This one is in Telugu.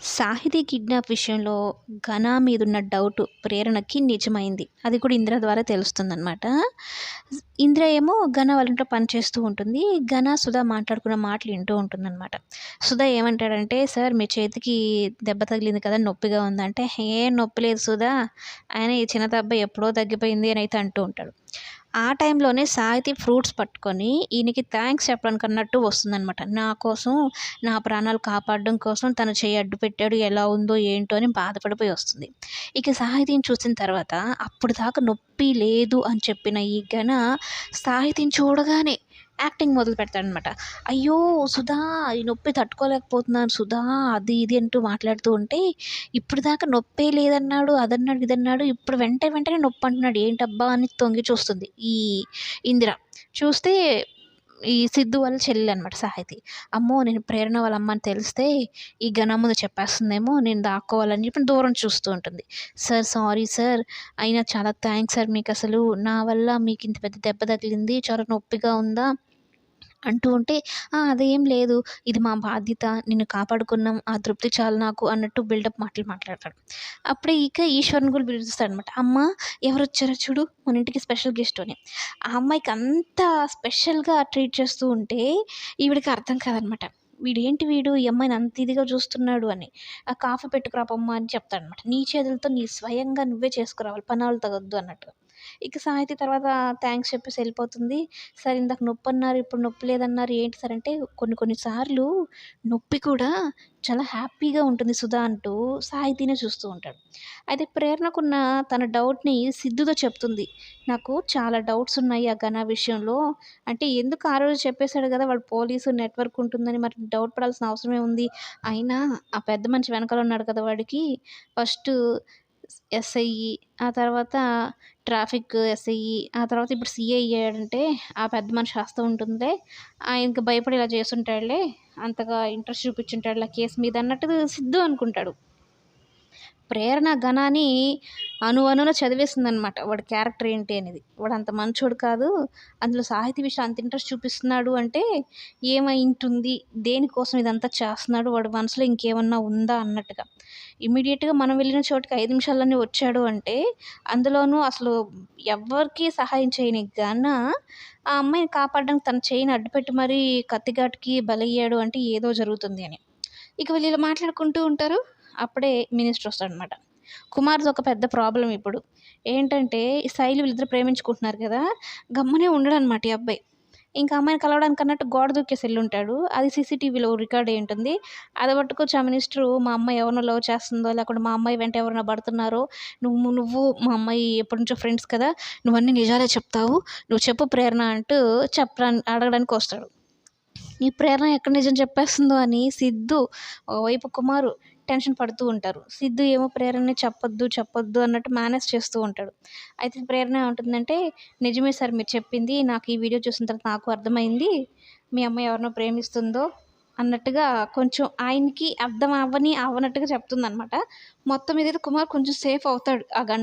సాహితీ కిడ్నాప్ విషయంలో ఘనా మీదున్న డౌట్ ప్రేరణకి నిజమైంది. అది కూడా ఇంద్ర ద్వారా తెలుస్తుందనమాట ఇంద్ర ఏమో ఘన వాళ్ళ ఇంట్లో పనిచేస్తూ ఉంటుంది. ఘన సుధా మాట్లాడుకున్న మాటలు వింటూ ఉంటుందన్నమాట. సుధా ఏమంటాడంటే సార్ మీ చేతికి దెబ్బ తగిలింది కదా నొప్పిగా ఉందంటే. ఏం నొప్పి లేదు సుధా. ఆయన ఈ చిన్న దెబ్బ ఎప్పుడో తగ్గిపోయింది అని అయితే అంటూ ఉంటాడు. ఆ టైంలోనే సాహితి ఫ్రూట్స్ పట్టుకొని ఈయనకి థ్యాంక్స్ చెప్పడానికి అన్నట్టు వస్తుందనమాట నా కోసం నా ప్రాణాలు కాపాడడం కోసం తను చేయి అడ్డు పెట్టాడు ఎలా ఉందో ఏంటో అని బాధపడిపోయి వస్తుంది. ఇక సాహితీని చూసిన తర్వాత అప్పుడు దాకా నొప్పి లేదు అని చెప్పిన ఈ గణ సాహితీని చూడగానే యాక్టింగ్ మొదలు పెడతాడనమాట. అయ్యో సుధా ఈ నొప్పి తట్టుకోలేకపోతున్నాను సుధా అది ఇది అంటూ మాట్లాడుతూ ఉంటే ఇప్పుడు దాకా నొప్పే లేదన్నాడు అదన్నాడు ఇదన్నాడు ఇప్పుడు వెంట వెంటనే నొప్పి అంటున్నాడు. ఏంటబ్బా అని తొంగి చూస్తుంది ఈ ఇందిర. చూస్తే ఈ సిద్ధు వాళ్ళ చెల్లెలు అనమాట సాహితి. అమ్మో నేను ప్రేరణ వాళ్ళ అమ్మ అని తెలిస్తే ఈ ఘన ముందు చెప్పేస్తుందేమో నేను దాక్కోవాలని చెప్పి దూరం చూస్తూ ఉంటుంది. Sir sorry sir. అయినా చాలా థ్యాంక్స్ సార్ మీకు అసలు నా వల్ల మీకు ఇంత పెద్ద దెబ్బ తగిలింది. చాలా నొప్పిగా ఉందా? అంటూ ఉంటే అదేం లేదు. ఇది మా బాధ్యత. నిన్ను కాపాడుకున్నాం. ఆ తృప్తి చాలు నాకు అన్నట్టు బిల్డప్ మాటలు మాట్లాడతాడు. అప్పుడే ఇక ఈశ్వరుని కూడా పిలుస్తాడు అనమాట అమ్మ ఎవరు వచ్చారో చూడు. మన ఇంటికి స్పెషల్ గెస్ట్ అని. ఆ అమ్మాయికి అంత స్పెషల్గా ట్రీట్ చేస్తూ ఉంటే ఈవిడికి అర్థం కాదనమాట వీడేంటి వీడు? ఈ అమ్మాయిని అంత ఇదిగా చూస్తున్నాడు అని. ఆ కాఫీ పెట్టుకురాపమ్మ అని చెప్తాడనమాట నీ చేతులతో నీ స్వయంగా నువ్వే చేసుకురావాలి. పనాలు తగొద్దు అన్నట్టు. ఇక సాహితీ తర్వాత థ్యాంక్స్ చెప్పేసి వెళ్ళిపోతుంది. సార్ ఇందాక నొప్పి అన్నారు ఇప్పుడు నొప్పి లేదన్నారు ఏంటి సార్? అంటే కొన్ని కొన్ని సార్లు నొప్పి కూడా చాలా హ్యాపీగా ఉంటుంది సుధా అంటూ సాహితీనే చూస్తూ ఉంటాడు. అయితే ప్రేరణకున్న తన డౌట్ని సిద్ధుతో చెప్తుంది. నాకు చాలా డౌట్స్ ఉన్నాయి ఆ ఘన విషయంలో. అంటే ఎందుకు ఆ రోజు చెప్పేశాడు కదా వాడు పోలీసు నెట్వర్క్ ఉంటుందని మరి డౌట్ పడాల్సిన అవసరమే ఉంది. అయినా ఆ పెద్ద మనిషి వెనకాల ఉన్నాడు కదా వాడికి. ఫస్ట్ ఎస్ఐ ఆ తర్వాత ట్రాఫిక్ ఎస్ఐ ఆ తర్వాత ఇప్పుడు సీఏ అయ్యాడంటే ఆ పెద్ద మనిషి హస్తం ఉంటుందిలే. ఆయనకి భయపడి ఇలా చేస్తుంటాడులే. అంతగా ఇంట్రెస్ట్ చూపించుంటాడులే కేసు మీద అన్నట్టు సిద్ధు అనుకుంటాడు. ప్రేరణ గణాన్ని అను అనున చదివేస్తుంది అనమాట వాడి క్యారెక్టర్ ఏంటి అనేది. వాడు అంత మంచోడు కాదు. అందులో సాహితీ విషయం అంత ఇంట్రెస్ట్ చూపిస్తున్నాడు అంటే ఏమై ఉంటుంది దేనికోసం ఇదంతా చేస్తున్నాడు? వాడి మనసులో ఇంకేమన్నా ఉందా అన్నట్టుగా. ఇమీడియట్గా మనం వెళ్ళిన చోటుకి ఐదు నిమిషాల్లోనే వచ్చాడు అంటే అందులోనూ అసలు ఎవరికి సహాయం చేయని గాన ఆ అమ్మాయిని కాపాడడానికి తన చేయిని అడ్డుపెట్టి మరీ కత్తిఘాటుకి బలయ్యాడు అంటే ఏదో జరుగుతుంది అని. ఇక వీళ్ళు ఇలా మాట్లాడుకుంటూ ఉంటారు. అప్పుడే మినిస్టర్ వస్తాడనమాట. కుమార్ది ఒక పెద్ద ప్రాబ్లం ఇప్పుడు. ఏంటంటే శైలి వీళ్ళిద్దరు ప్రేమించుకుంటున్నారు కదా గమ్మనే ఉండడు అనమాట ఈ అబ్బాయి. ఇంకా అమ్మాయిని కలవడానికి అన్నట్టు గోడ దూకేసి వెళ్ళి ఉంటాడు అది సీసీటీవీలో రికార్డ్ అయి ఉంటుంది. అది పట్టుకొచ్చి ఆ మినిస్టరు మా అమ్మాయి ఎవరినో లవ్ చేస్తుందో లేకుంటే మా అమ్మాయి వెంట ఎవరైనా పడుతున్నారో నువ్వు నువ్వు మా అమ్మాయి ఎప్పటి నుంచో ఫ్రెండ్స్ కదా నువ్వన్నీ నిజాలే చెప్తావు. నువ్వు చెప్పు ప్రేరణ అంటూ చెప్పడానికి అడగడానికి వస్తాడు. ఈ ప్రేరణ ఎక్కడ నిజం చెప్పేస్తుందో అని సిద్ధు ఒకవైపు కుమారు టెన్షన్ పడుతూ ఉంటారు. సిద్ధు ఏమో ప్రేరణని చెప్పొద్దు చెప్పొద్దు అన్నట్టు మేనేజ్ చేస్తూ ఉంటాడు. అయితే ప్రేరణ ఏమంటుందంటే నిజమే సార్ మీరు చెప్పింది నాకు ఈ వీడియో చూసిన తర్వాత నాకు అర్థమైంది. మీ అమ్మాయి ఎవరినో ప్రేమిస్తుందో అన్నట్టుగా కొంచెం ఆయనకి అర్థం అవ్వని అవ్వనట్టుగా చెప్తుంది అనమాట మొత్తం మీద కుమార్ కొంచెం సేఫ్ అవుతాడు ఆ గంట